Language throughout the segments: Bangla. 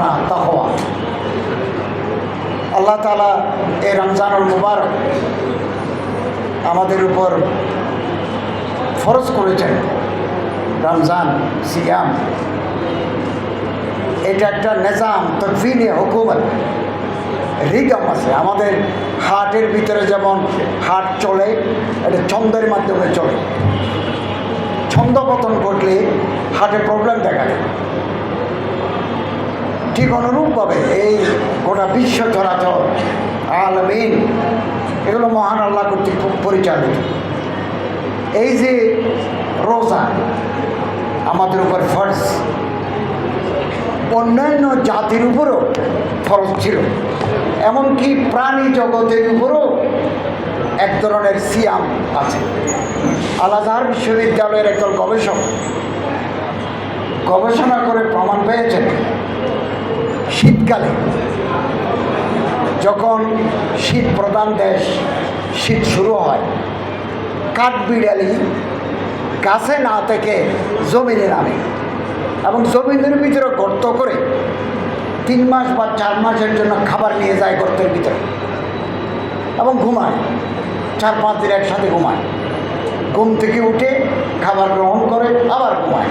আনা তাহওয়া আল্লাহ তালা এই রমজানুল মুবারক আমাদের উপর ফরজ করেছেন। রমজান, সিয়াম, এটা একটা নিজাম তকফিনে হুকুমত। রিদম আছে। আমাদের হার্টের ভিতরে যেমন হার্ট চলে, এটা ছন্দের মাধ্যমে চলে। ছন্দ ছন্দপতন ঘটলে হার্টে প্রবলেম দেখা দেয়। ঠিক অনুরূপভাবে এই গোটা বিশ্ব চরাচর, আলমিন। এগুলো মহান আল্লাহ কর্তৃক পরিচালিত। এই যে রোজা, আমাদের উপর ফরজ। অন্যান্য জাতির উপরও ফরজ ছিল। এমনকি প্রাণী জগতের উপরও এক ধরনের সিয়াম আছে। আলাদার বিশ্ববিদ্যালয়ের একদল গবেষক গবেষণা করে প্রমাণ পেয়েছেন শীতকালে যখন শীত প্রধান দেশ, শীত শুরু হয়, কাঠবিড়ালি গাছে না থেকে জমিনে নামে এবং জমিনের ভিতরে গর্ত করে তিন মাস বা চার মাসের জন্য খাবার নিয়ে যায় গর্তের ভিতরে এবং ঘুমায়। চার পাঁচ দিন একসাথে ঘুমায়। ঘুম থেকে উঠে খাবার গ্রহণ করে আবার ঘুমায়।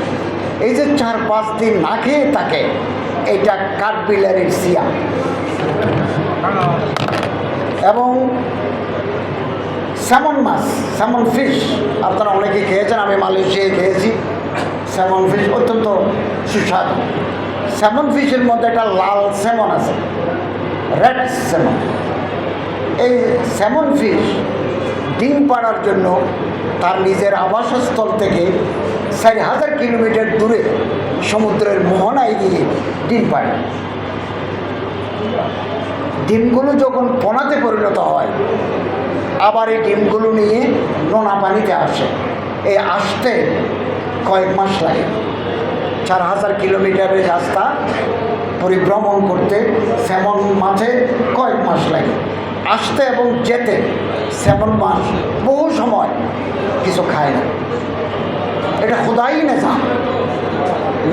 এই যে চার পাঁচ দিন না খেয়ে থাকে এটা কাঠবিলারির সিয়াম এবং স্যামন মাছ, স্যামন ফিশ, আপনারা অনেকে খেয়েছেন, আমি মালয়েশিয়ায় খেয়েছি। স্যামন ফিশ অত্যন্ত সুস্বাদু। স্যামন ফিশের মধ্যে একটা লাল স্যামন আছে, রেড স্যামন। এই স্যামন ফিশ ডিম পাড়ার জন্য তার নিজের আবাসস্থল থেকে চার হাজার কিলোমিটার দূরে সমুদ্রের মোহনায় গিয়ে ডিম পাড়ে ডিমগুলো যখন পোনাতে পরিণত হয়, আবার এই ডিমগুলো নিয়ে নোনা পানিতে আসে। এই আসতে কয়েক মাস লাগে। চার হাজার কিলোমিটারের রাস্তা পরিভ্রমণ করতে স্যামন মাঝে কয়েক মাস লাগে। আসতে এবং যেতে স্যামন মাছ বহু সময় কিছু খায় না। এটা খোদাই নেশা।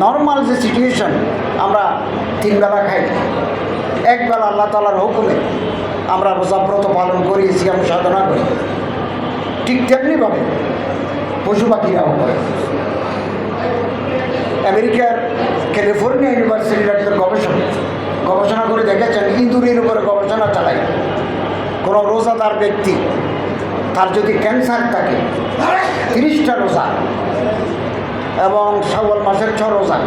নর্মাল যে সিচুয়েশন আমরা তিনবেলা খাই। একবেলা আল্লাহ তালার হুকুমে আমরা রোজাব্রত পালন করি, সিয়াম সাধনা করি। ঠিক তেমনিভাবে পশু পাখিরাও করে। আমেরিকার ক্যালিফোর্নিয়া ইউনিভার্সিটির একজন গবেষক গবেষণা করে দেখেছেন, ইঁদুরের উপরে গবেষণা চালায়। কোনো রোজাদার ব্যক্তি যদি ক্যান্সার থাকে, তিরিশটা রোজা এবং শাওয়াল মাসের ছ রোজা,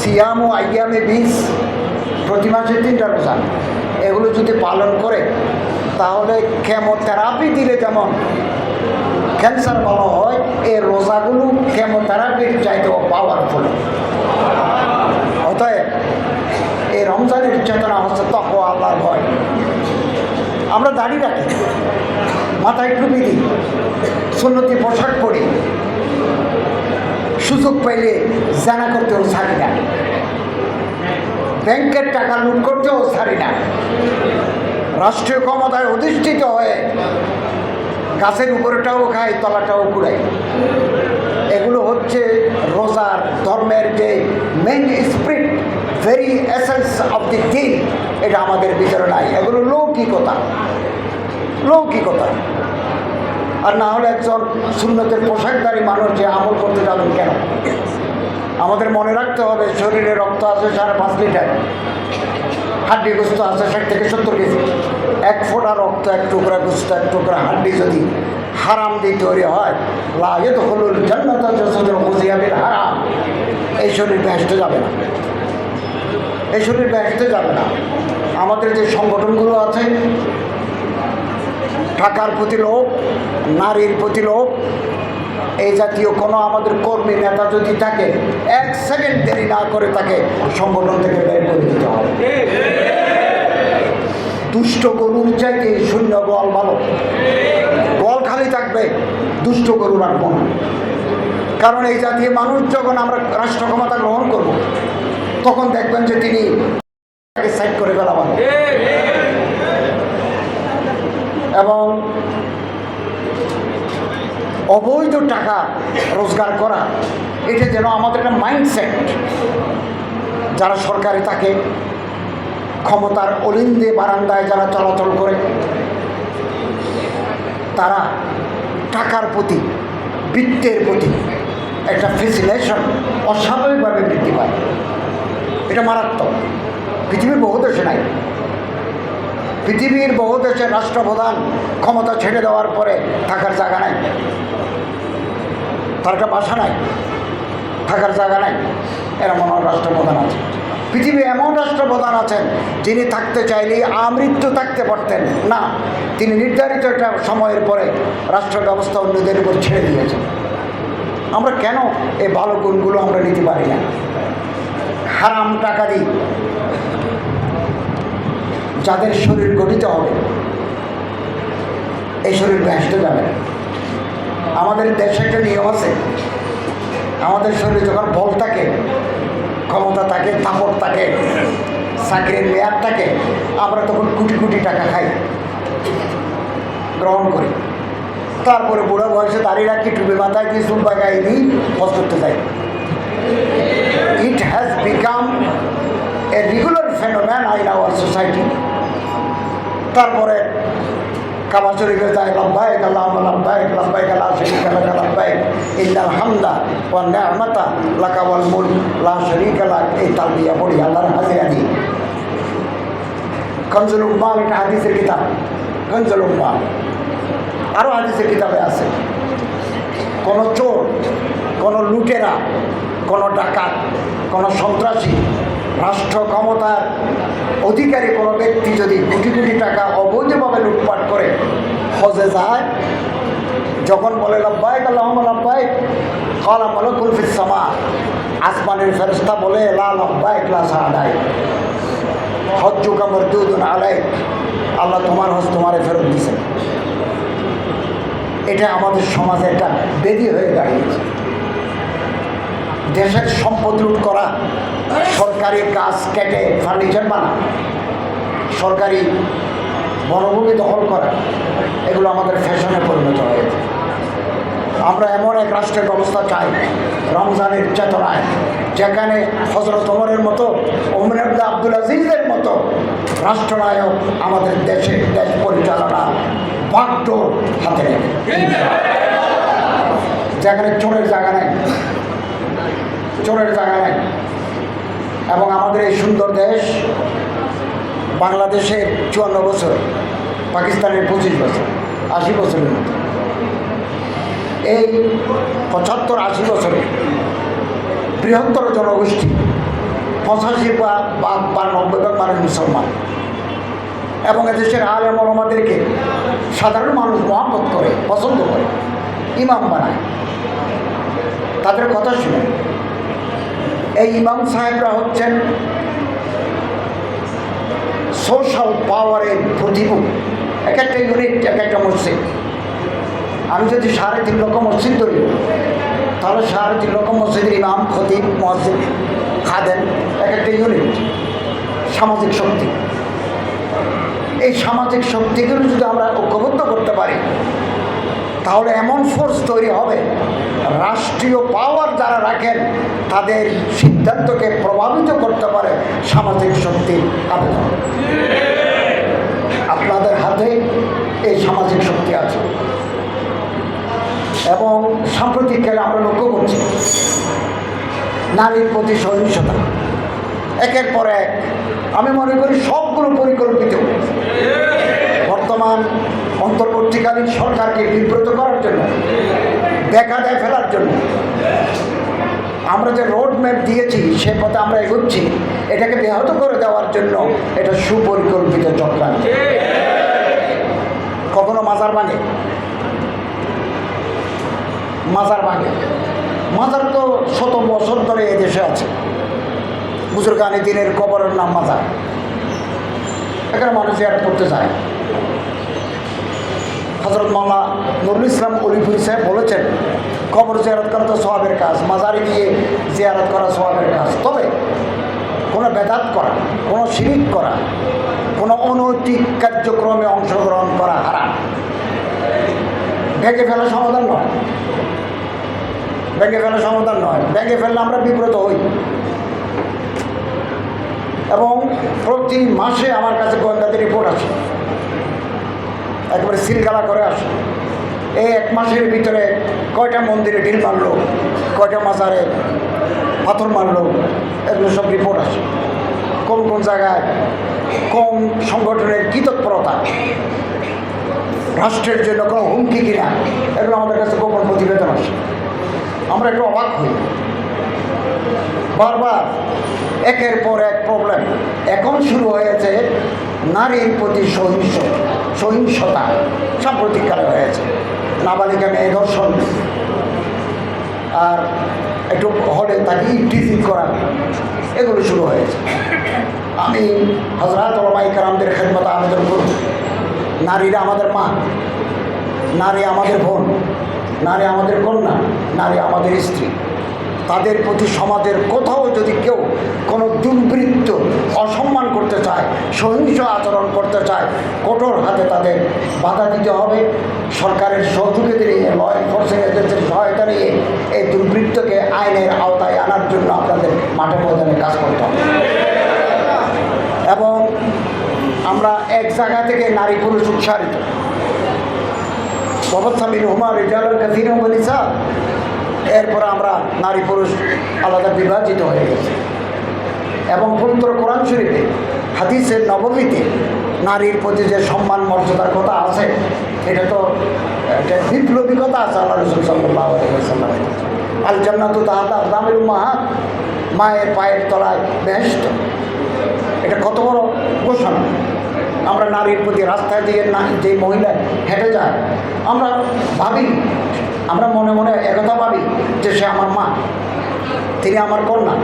সিয়াম ও আইয়ামে বিষ, প্রতি মাসে তিনটা রোজা, এগুলো যদি পালন করে, তাহলে কেমোথেরাপি দিলে যেমন ক্যান্সার ভালো হয়, এই রোজাগুলো কেমোথেরাপির চাইতেও পাওয়ারফুল অতএব, এই রমজানের চেতনা হচ্ছে তক আল্লাহর ভয়। আমরা দাঁড়িয়ে রাখি। মাথায় টুপি দিই সুন্নতি পোশাক পরি। সুযোগ পাইলে জানা করতেও ছাড়ি না। ব্যাংকের টাকা লুট করতেও ছাড়ি না। রাষ্ট্রীয় ক্ষমতায় অধিষ্ঠিত হয়ে গাছের উপরেটাও খাই তলাটাও কুড়াই এগুলো হচ্ছে রোজার ধর্মের যে main spirit very essence of the দিন এটা আমাদের ভিতরে নাই। এগুলো লৌকিকতা। লৌকিকতা আর না হলে একজন শূন্যতের পোশাকধারী মানুষ যে আমল করতে যাবেন কেন? আমাদের মনে রাখতে হবে, শরীরে রক্ত আছে সাড়ে পাঁচ লিটার, হাড্ডি গুস্ত আছে ষাট থেকে সত্তর কেজি। এক ফোঁটা রক্ত, এক টুকরা গোস্ত, এক টুকরা হাড্ডি যদি হারাম দিয়ে তৈরি হয় লাগে তো হলুল জান্নাত মুজিয়াবির হারাম। এই শরীর ব্যস্ত যাবে না। এই শরীর ব্যস্ত যাবে না। আমাদের যে সংগঠনগুলো আছে টাকার প্রতি লোভ নারীর প্রতি লোভ এই জাতীয় কোনো আমাদের কর্মী নেতা যদি থাকে, এক সেকেন্ড দেরি না করে তাকে সংগঠন থেকে বের করে দিতে হবে। দুষ্ট গরুর চাইতে শূন্য বল ভালো। বল খালি থাকবে, দুষ্ট গরু রাখব না। কারণ এই জাতীয় মানুষ যখন আমরা রাষ্ট্র ক্ষমতা গ্রহণ করব, তখন দেখবেন যে তিনি সাইড করে ফেলাবেন। এবং অবৈধ টাকা রোজগার করা, এটা যেন আমাদের একটা মাইন্ডসেট যারা সরকারি থাকে, ক্ষমতার অলিন্দে বারান্দায় যারা চলাচল করে, তারা টাকার প্রতি, বৃত্তের প্রতি একটা ফেসিলেশন অস্বাভাবিকভাবে বৃদ্ধি পায়। এটা মারাত্মক। পৃথিবীর বহু দেশে নাই। পৃথিবীর বহু দেশের রাষ্ট্রপ্রধান ক্ষমতা ছেড়ে দেওয়ার পরে থাকার জায়গা নাই। তার একটা বাসা নাই। থাকার জায়গা নাই। এরকম রাষ্ট্রপ্রধান আছে। পৃথিবী এমন রাষ্ট্রপ্রধান আছেন, যিনি থাকতে চাইলেই আমৃত্যু থাকতে পারতেন না। তিনি নির্ধারিত একটা সময়ের পরে রাষ্ট্র ব্যবস্থা অন্যদের উপর ছেড়ে দিয়েছেন। আমরা কেন এই ভালো গুণগুলো আমরা নিতে পারি না? হারাম টাকা দিই যাদের শরীর গঠিত হবে, এই শরীর ব্যস্ত যাবে। আমাদের দেশে একটা নিয়ম আছে, আমাদের শরীরে যখন বল থাকে, ক্ষমতা থাকে থাপড় থাকে, চাকরির মেয়াদ থাকে, আমরা তখন কোটি কোটি টাকা খাই, গ্রহণ করি। তারপরে বুড়ো বয়সে দাঁড়িয়ে রাখি, টুপি মাথায় দিয়ে চুল বাগাই দিই, হজ করতে যাই। It has become a regular phenomenon in our society তারপরে কাবা শরীফে যায়, লব্বাইক আল্লাহ লব্বাইক লব্বাইক আল্লাহ শরীক আল্লাহ লব্বাইক ইন্দাল হামদা ও নেহমাতা লাকা ওয়াল মুল এই তালবিয়া পড়ি আল্লাহর হাজিরা দিই কনজুল উম্মাল এটা হাদিসের কিতাব। কনজুল উম্মাল আরও হাদিসের কিতাবে আছে। কোনো চোর, কোনো লুটেরা, কোনো ডাকাত, কোনো সন্ত্রাসী রাষ্ট্র ক্ষমতার অধিকারী কোনো ব্যক্তি যদি কোটি কোটি টাকা অবৈধভাবে লুটপাট করে, হজে যায়, যখন বলে, লব্বাইক আল্লাহ লব্বাইক, কলা মলকুল ফিসামা আসমানের ফেরস্তা বলে, লা লব্বাইক, লা সাহাদাই হজ্জুকা মরদুদুন আলাই আল্লাহ তোমার হজ তোমারে ফেরত দিছে এটা আমাদের সমাজে একটা বেদি হয়ে দাঁড়িয়েছে। দেশের সম্পদ লুট করা সরকারি কাজ কেটে ফার্নিচার বানা, সরকারি বনভূমি দখল করা, এগুলো আমাদের ফ্যাশনে পরিণত হয়েছে। আমরা এমন এক রাষ্ট্রের ব্যবস্থা চাই, রমজানের চেতনায়, যেখানে হজরত ওমরের মতো, ওমর আব্দুল আব্দুল আজিজের মতো রাষ্ট্রনায়ক আমাদের দেশে দেশ পরিচালনা বাগডোর হাতে যেখানে চোরের জায়গা নেই, চোরের জায়গা নেই। এবং আমাদের এই সুন্দর দেশ বাংলাদেশের চুয়ান্ন বছর, পাকিস্তানের পঁচিশ বছর, আশি বছরের মতো। এই পঁচাত্তর, আশি বছরে বৃহত্তর জনগোষ্ঠী, পঁচাশি বা, বা- নব্বই ভাগ মানুষ মুসলমান। এবং এদেশের আলেম আমাদেরকে সাধারণ মানুষ মহাব্বত করে, পছন্দ করে, ইমাম বানায়। তাদের কথা শুনে এই ইমাম সাহেবরা হচ্ছেন সোশ্যাল পাওয়ারের প্রতিভূ এক একটা ইউনিট এক একটা মসজিদ। আমি যদি সাড়ে তিন লক্ষ মসজিদ ধরি, তাহলে সাড়ে তিন লক্ষ মসজিদের ইমাম, খতিব মসজিদ খাদেন এক একটা ইউনিট সামাজিক শক্তি। এই সামাজিক শক্তিগুলো যদি আমরা ঐক্যবদ্ধ করতে পারি তাহলে এমন ফোর্স তৈরি হবে, রাষ্ট্রীয় পাওয়ার যারা রাখেন, তাদের সিদ্ধান্তকে প্রভাবিত করতে পারে সামাজিক শক্তির আবেদন। আপনাদের হাতে এই সামাজিক শক্তি আছে। এবং সাম্প্রতিক সাম্প্রতিককালে আমরা লক্ষ্য করছি, নারীর প্রতি সহিংসতা। একের পর এক, আমি মনে করি সবগুলো পরিকল্পিত। বর্তমান অন্তর্বর্তীকালীন সরকারকে বিব্রত করার জন্য, দেখা দেয় ফেলার জন্য। আমরা যে রোড ম্যাপ দিয়েছি, সে পথে আমরা এগোচ্ছি, এটাকে ব্যাহত করে দেওয়ার জন্য এটা সুপরিকল্পিত চক্রান্ত। কখনো মাজার ভাঙে। মাজার ভাঙে। মাজার তো শত বছর ধরে এদেশে আছে। বুজুর্গানি দিনের কবরের নাম মাজার। এখানে মানুষ জিয়ারত করতে যায়। হজরত মামা নুরুল ইসলাম অলিফুল সাহেব বলেছেন, কবর জিয়ারত করা তো সবাবের কাজ, মাজারে গিয়ে জিয়ারত করা সবাবের কাজ। তবে কোনো বেদাত করা, কোনো শিরিক করা, কোনো অনৈতিক কার্যক্রমে অংশগ্রহণ করা হারা ভেঙে ফেলা সমাধান নয়। ভেঙে ফেলা সমাধান নয়। ভেঙে ফেললে আমরা বিব্রত হই। এবং প্রতি মাসে আমার কাছে গোয়েন্দাদের রিপোর্ট আসে। একবারে সিলগালা করে আসে। এই এক মাসের ভিতরে কয়টা মন্দিরে ঢিল মারলো, কয়টা মাজারে পাথর মারলো, এগুলো সব রিপোর্ট আসে। কোন কোন জায়গায় কোন সংগঠনের কী তৎপরতা, রাষ্ট্রের জন্য কোনো হুমকি কিনা, এগুলো আমাদের কাছে গোপন প্রতিবেদন আসে। আমরা একটু অবাক হই। বারবার একের পর এক প্রবলেম এখন শুরু হয়েছে নারীর প্রতি সহিংস সহিংসতা সাম্প্রতিককালে হয়েছে। নাবালিকা মেয়ে দর্শন আর একটু হলে তাকে ইফটিজিং করা। এগুলো শুরু হয়েছে। আমি হজরত ওলামাই কারামদের খেদমত আবেদন করব। নারীরা আমাদের মা, নারী আমাদের বোন, নারী আমাদের কন্যা, নারী আমাদের স্ত্রী। তাদের প্রতি সমাজের কোথাও যদি কেউ কোনো দুর্বৃত্ত অসম্মান করতে চায়, সহিংস আচরণ করতে চায়, কঠোর হাতে তাদের বাধা দিতে হবে। সরকারের সহযোগিতা নিয়ে ল এনফোর্সিং এজেন্সির সহায়তা নিয়ে এই দুর্বৃত্তকে আইনের আওতায় আনার জন্য আপনাদের মাঠে ময়দানে কাজ করতে হবে। এবং আমরা এক জায়গা থেকে নারী পুরুষ উৎসাহিত ববৎসামিন হুমা রিজাল কাসির এরপর আমরা নারী পুরুষ আলাদা বিভাজিত হয়ে গেছি। এবং পবিত্র কোরআন শরীফে, হাদিসের নবমীতে নারীর প্রতি যে সম্মান, মর্যাদার কথা আছে, এটা তো একটা বিপ্লবী কথা আছে আল্লাহ রসুল সাল্লাহ সাল্লাম আল জান্নাত দামের মাহা মায়ের পায়ের তলায় বেহেস্ত এটা কত বড় ঘোষণা। আমরা নারীর প্রতি রাস্তায় দিয়ে না যে মহিলা হেঁটে যায়, আমরা ভাবি আমরা মনে মনে একথা ভাবি যে সে আমার মা, তিনি আমার কন্যা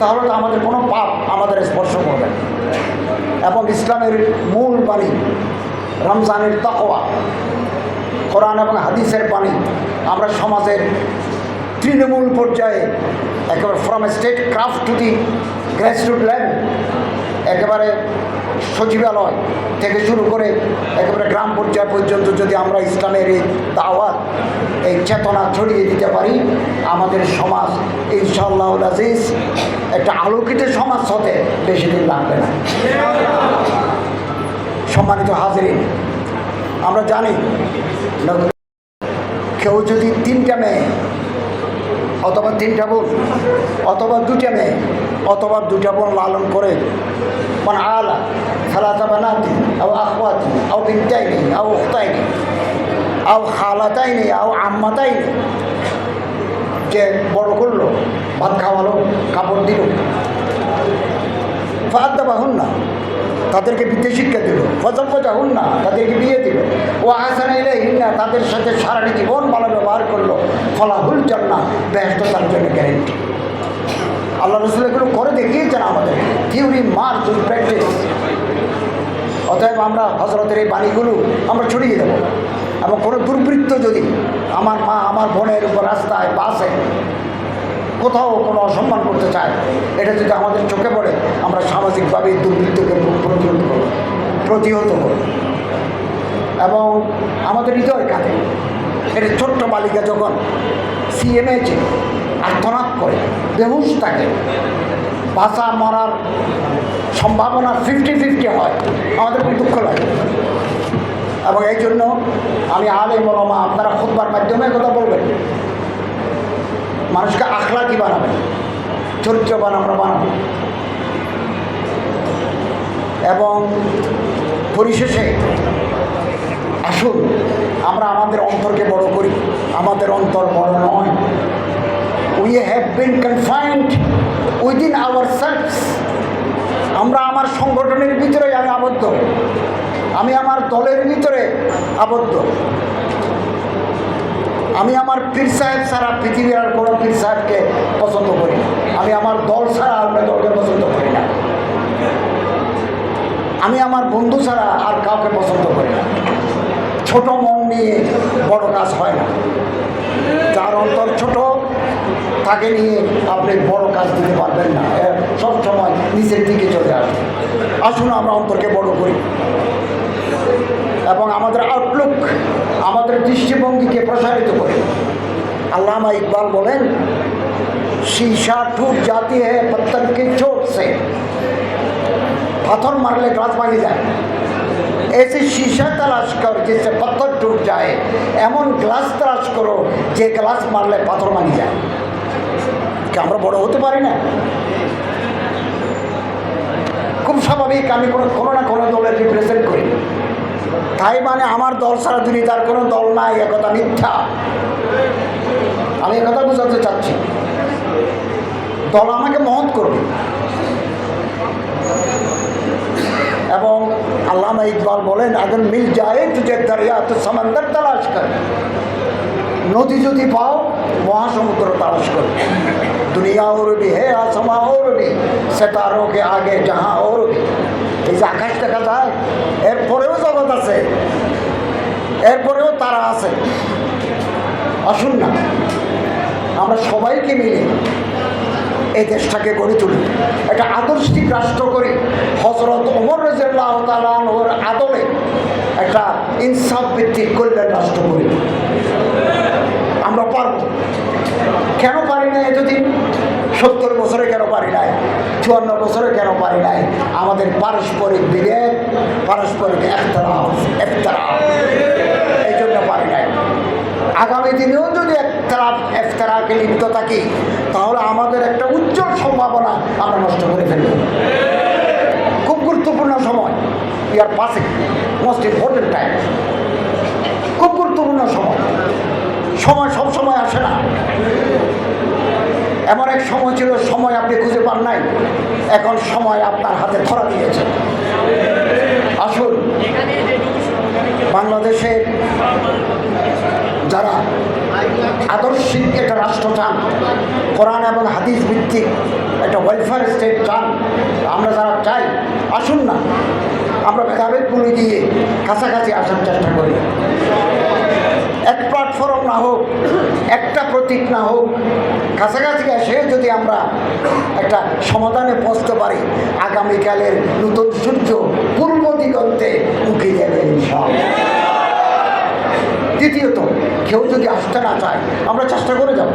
তাহলে তো আমাদের কোনো পাপ আমাদের স্পর্শ করবে। এবং ইসলামের মূল বাণী, রমজানের তাকওয়া, কোরআন এবং হাদিসের বাণী, আমরা সমাজের তৃণমূল পর্যায়ে একেবারে from state craft to the grassroot land একেবারে সচিবালয় থেকে শুরু করে একেবারে গ্রাম পর্যায় পর্যন্ত যদি আমরা ইসলামের এই দাওয়াত, এই চেতনা ছড়িয়ে দিতে পারি, আমাদের সমাজ ইনশাআল্লাহ আজিজ একটা আলোকিত সমাজ হতে বেশি দিন লাগবে না। সম্মানিত হাজিরিন, আমরা জানি কেউ যদি তিনটা মেয়ে অথবা তিনটা বোন অথবা দুটা মেয়ে অথবা দুটা বোন লালন করে মানে আলা খালাতা বানাতি আও আখওয়াতি আও বিনতাইনি আও উখতাইনি আও খালাতাইনি আও আম্মাতাইনি যে বড় করল, ভাত খাওয়ালো, কাপড় দিল। ফাদ্দা বাহুন না তাদেরকে বিদ্যে শিক্ষা দিল। ফজল ফজা হুন না তাদেরকে বিয়ে দিল। ও আসান হিন্না তাদের সাথে সারাটি জীবন ভালো ব্যবহার করল। ফলাহুল না ব্যস্ততার জন্য গ্যারেন্টি আল্লাহ রসুল এগুলো করে দেখিয়েছেন আমাদের। থিওরি মার্চ প্র্যাকটিস অতএব আমরা হজরতের এই বাণীগুলো আমরা ছড়িয়ে দেবো। এবং কোনো দুর্বৃত্ত যদি আমার মা আমার বোনের উপর রাস্তায় বাসে কোথাও কোনো অসম্মান করতে চায়, এটা যদি আমাদের চোখে পড়ে, আমরা সামাজিকভাবে দুর্বৃত্তকে প্রতিরোধ করব। প্রতিহত করব। এবং আমাদের হৃদয় কাঁদে। এটা ছোট্ট বালিকা যখন সিএমএচে আর্থনাদ করে, বেহুশ থাকে। বাঁচা, মরার সম্ভাবনা ফিফটি ফিফটি হয়। আমাদের খুব দুঃখ লাগে। এবং এই জন্য আমি আলে মলমা আপনারা খুদবার মাধ্যমে কথা বলবেন। মানুষকে আখলাকি বানাবেন, চরিত্রবান আমরা বানাবো। এবং পরিশেষে আসুন, আমরা আমাদের অন্তরকে বড় করি। আমাদের অন্তর বড় নয়। We have been confined within our selves আমরা আমার সংগঠনের ভিতরে আমি আবদ্ধ। আমি আমার দলের ভিতরে আবদ্ধ। আমি আমার পীর সাহেব ছাড়া পৃথিবীর আর কোনো পীর সাহেবকে পছন্দ করি আমি আমার দল ছাড়া অন্য দলকে পছন্দ করি না। আমি আমার বন্ধু ছাড়া আর কাউকে পছন্দ করি না। ছোট মন নিয়ে বড় কাজ হয় না। যার অন্তর ছোট তাকে নিয়ে আপনি বড় কাজ দিতে পারবেন না এর সব সময় নিচের দিকে চলে আসবে আসুন আমরা অন্তরকে বড় করি এবং আমাদের আউটলুক আমাদের দৃষ্টিভঙ্গিকে প্রসারিত করি আল্লামা ইকবাল বলেন शीशा टूट जाती है पत्थर की चोट से मारले ग्लास भांगी যায় ऐसे शीशा तलाश कर जिससे पत्थर टूट जाए এমন গ্লাস তলাশ করো যে গ্লাস মারলে পাথর ভাঙি যায় কি আমরা বড় হতে পারি না? খুব স্বাভাবিক, আমি কোনো কোনো না কোনো দলের রিপ্রেজেন্ট করি। তাই মানে আমার দল ছাড়া তার কোনো দল নাই একথা মিথ্যা। আমি একথা বোঝাতে চাচ্ছি। দল আমাকে মহৎ করবে। এবং আল্লামা ইকবাল বলেন আগে মিল যায় তুঝে দরিয়া তো সমন্দর তালাশ কর। নদী যদি পাও মহাসমুদ্র তালাশ করো দুনিয়া और भी है आसमा और भी सितारों के आगे जहाँ और भी এই যে আকাশ দেখা যায় এরপরেও জগৎ আছে এরপরেও তারা আছে আসুন না আমরা সবাইকে মিলে এই দেশটাকে গড়ে তুলি একটা আদর্শিক রাষ্ট্র করি হজরত ওমর রাজিয়াল্লাহ তালানোর আদলে একটা ইনসাফ ভিত্তিক কল্যাণ রাষ্ট্র করি আমরা পারব। কেন পারি না এতদিন? সত্তর বছরে কেন পারি নাই? চুয়ান্ন বছরে কেন পারি নাই? আমাদের পারস্পরিক বিভেদ, পারস্পরিক একতারা একতারা। এই জন্য পারি নাই। আগামী দিনেও যদি একতারা, একতারাকে লিপ্ত থাকি, তাহলে আমাদের একটা উজ্জ্বল সম্ভাবনা আমরা নষ্ট করে ফেলব। খুব গুরুত্বপূর্ণ সময়। ইয়ার পাশে মোস্ট ইম্পর্টেন্ট টাইম খুব গুরুত্বপূর্ণ সময়। সময় সব সময় আসে না। এমন এক সময় ছিল, সময় আপনি খুঁজে পান নাই। এখন সময় আপনার হাতে ধরা দিয়েছে। আসুন বাংলাদেশের যারা আদর্শিক একটা রাষ্ট্র চান, কোরআন এবং হাদিস ভিত্তিক একটা ওয়েলফেয়ার স্টেট চান, আমরা যারা চাই, আসুন না। আমরা ভেদাভেদ ভুলে দিয়ে কাছাকাছি আসার চেষ্টা করি। এক প্ল্যাটফর্ম না হোক, একটা প্রতীক না হোক, কাছাকাছি এসে যদি আমরা একটা সমাধানে পৌঁছতে পারি, আগামীকালের নতুন সূর্য পূর্ব দিগন্তে উঠে যাবে দ্বিতীয়ত, কেউ যদি আসতে না চায়, আমরা চেষ্টা করে যাব।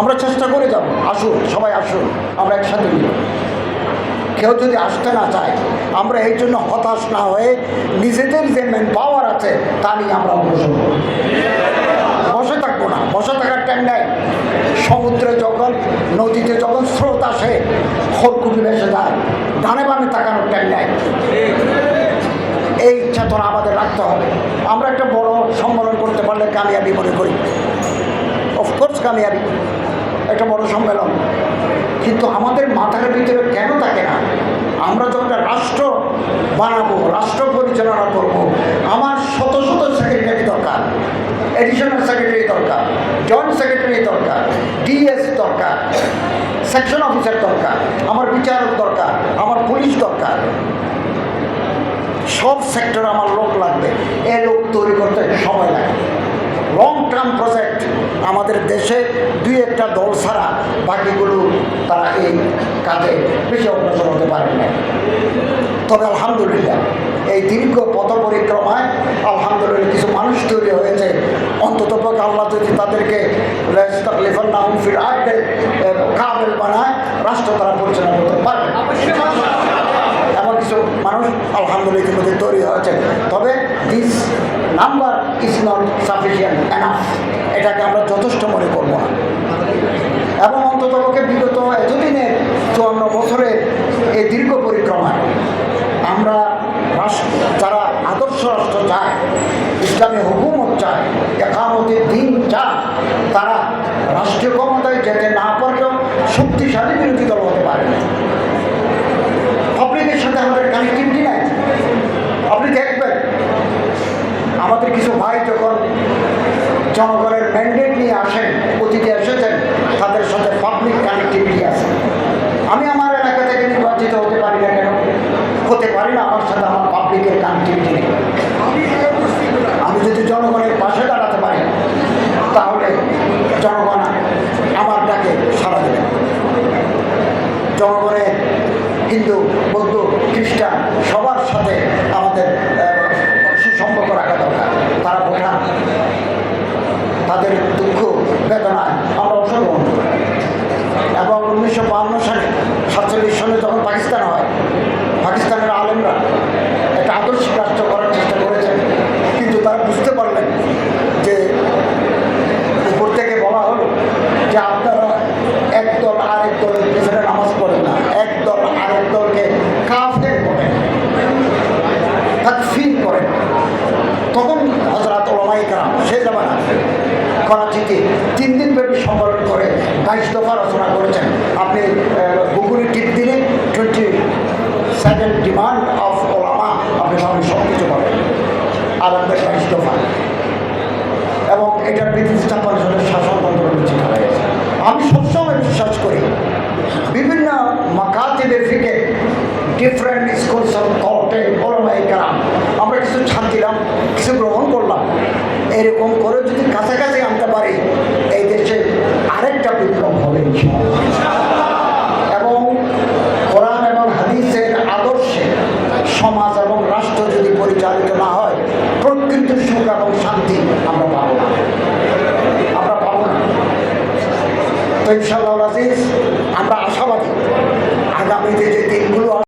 আমরা চেষ্টা করে যাব। আসুন, সবাই আসুন, আমরা একসাথে মিলে। কেউ যদি আসতে না চায়, আমরা এই জন্য হতাশ না হয়ে নিজেদের যে মেন পাওয়ার আছে, তা নিয়ে আমরা অগ্রসর বসে থাকব না। বসে থাকার টাইম নেই। সমুদ্রে যখন, নদীতে যখন স্রোত আসে খোলকুপি ভেসে যায়। ডানে বামে তাকানোর টাইম নেই। এই চেতনা আমাদের রাখতে হবে। আমরা একটা বড় সম্মেলন করতে পারলে কামিয়াবি মনে করি। অফকোর্স কামিয়াবি। একটা বড় সম্মেলন। কিন্তু আমাদের মাথার ভিতরে কেন থাকে না? আমরা যখন রাষ্ট্র বানাবো, রাষ্ট্র পরিচালনা করব, আমার শত শত সেক্রেটারি দরকার এডিশনাল সেক্রেটারি দরকার জয়েন্ট সেক্রেটারি দরকার ডিএস দরকার সেকশন অফিসার দরকার, আমার বিচারক দরকার, আমার পুলিশ দরকার। সব সেক্টরে আমার লোক লাগবে, এ লোক তৈরি করতে সময় লাগে। লং টার্ম প্রজেক্ট আমাদের দেশে দুই একটা দল ছাড়া বাকিগুলো তারা এই কাজে বেশি অগ্রসর হতে পারে না। তবে আলহামদুলিল্লাহ, এই দীর্ঘ পথ পরিক্রমায় আলহামদুলিল্লাহ কিছু মানুষ তৈরি হয়েছে। অন্তত পক্ষে আল্লাহ যদি তাদেরকে কাবেল বানায়, রাষ্ট্র তারা পরিচালনা করতে পারবে। এমন কিছু মানুষ আলহামদুলিল্লাহ ইতিমধ্যে তৈরি হয়েছে। তবে this number is not sufficient enough এটাকে আমরা যথেষ্ট মনে করব না। এবং অন্ততপক্ষে বিগত এতদিনের চুয়ান্ন বছরের এই দীর্ঘ পরিক্রমায় আমরা রাষ্ট্র যারা আদর্শ রাষ্ট্র চায়, ইসলামী হুকুমত চায়, একামতের দিন চায়, তারা রাষ্ট্রীয় ক্ষমতায় যেতে না পারলেও শক্তিশালী বিরোধী দল